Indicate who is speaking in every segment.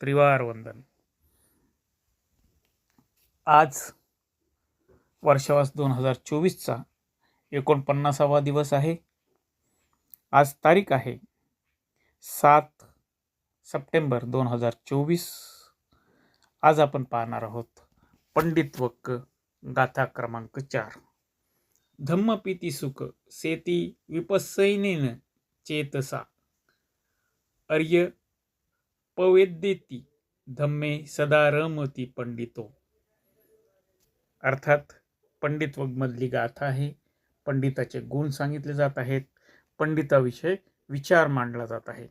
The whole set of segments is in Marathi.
Speaker 1: त्रिवार वंदन. आज वर्षावास दोन हजार चोवीसचा एकोणपन्नासावा दिवस आहे. आज तारीख आहे सात सप्टेंबर दोन हजार चोवीस. आज आपण पाहणार आहोत पंडित वक्क गाथा क्रमांक चार. धम्मपिती सुख सेती विपसैनेन चेतसा. अर्य पवेद्येती धम्मे सदा रमती पंडितो. अर्थात पंडित वगमधली गाथा आहे पंडिताचे गुण सांगितले जात आहेत पंडिताविषयी विचार मांडला जात आहे.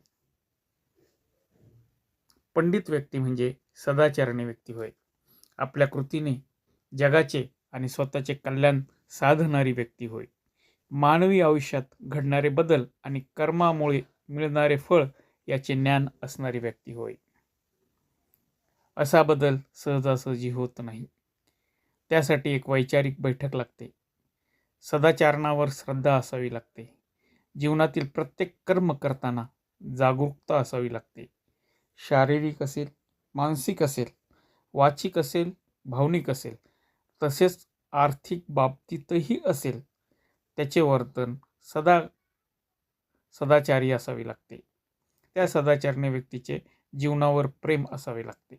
Speaker 1: पंडित व्यक्ती म्हणजे सदाचरणी व्यक्ती होय. आपल्या कृतीने जगाचे आणि स्वतःचे कल्याण साधणारी व्यक्ती होय. मानवी आयुष्यात घडणारे बदल आणि कर्मामुळे मिळणारे फळ याचे ज्ञान असणारी व्यक्ती होय. असा बदल सहजासहजी होत नाही. त्यासाठी एक वैचारिक बैठक लागते. सदाचारणावर श्रद्धा असावी लागते. जीवनातील प्रत्येक कर्म करताना जागरूकता असावी लागते. शारीरिक असेल मानसिक असेल वाचिक असेल भावनिक असेल तसेच आर्थिक बाबतीतही असेल त्याचे वर्तन सदा सदाचारी असावे लागते. त्या सदाचारणे व्यक्तीचे जीवनावर प्रेम असावे लागते.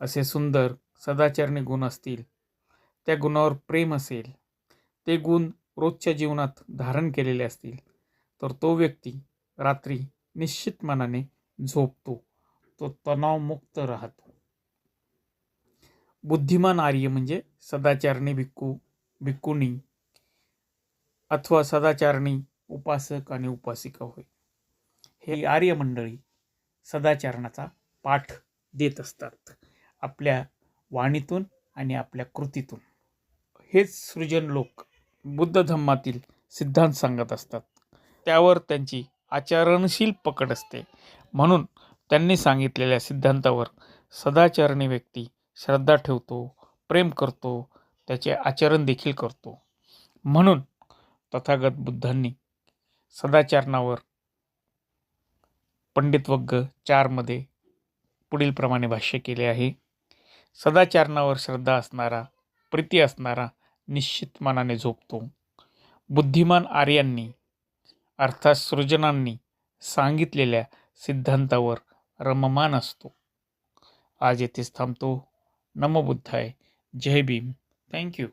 Speaker 1: असे सुंदर सदाचरणे गुण असतील त्या गुणावर प्रेम असेल ते गुण रोजच्या जीवनात धारण केलेले असतील तर तो व्यक्ती रात्री निश्चित मनाने झोपतो तो तणावमुक्त राहतो. बुद्धिमान आर्य म्हणजे सदाचारणी भिक्खू भिक्खुनी अथवा सदाचारणी उपासक आणि उपासिका होय. हे आर्य मंडळी सदाचरणाचा पाठ देत असतात. आपल्या वाणीतून आणि आपल्या कृतीतून. हेच सृजन लोक बुद्ध धम्मातील सिद्धांत सांगत असतात. त्यावर त्यांची आचरणशील पकड असते. म्हणून त्यांनी सांगितलेल्या सिद्धांतावर सदाचरणी व्यक्ती श्रद्धा ठेवतो प्रेम करतो त्याचे आचरण देखील करतो. म्हणून तथागत बुद्धांनी सदाचरणावर पंडित वग्ग चारमध्ये पुढीलप्रमाणे भाष्य केले आहे. सदाचारणावर श्रद्धा असणारा प्रीती असणारा निश्चित मनाने झोपतो. बुद्धिमान आर्यांनी अर्थात सृजनांनी सांगितलेल्या सिद्धांतावर रममान असतो. आज येथेच थांबतो. नमोबुद्धाय जय भीम. थँक्यू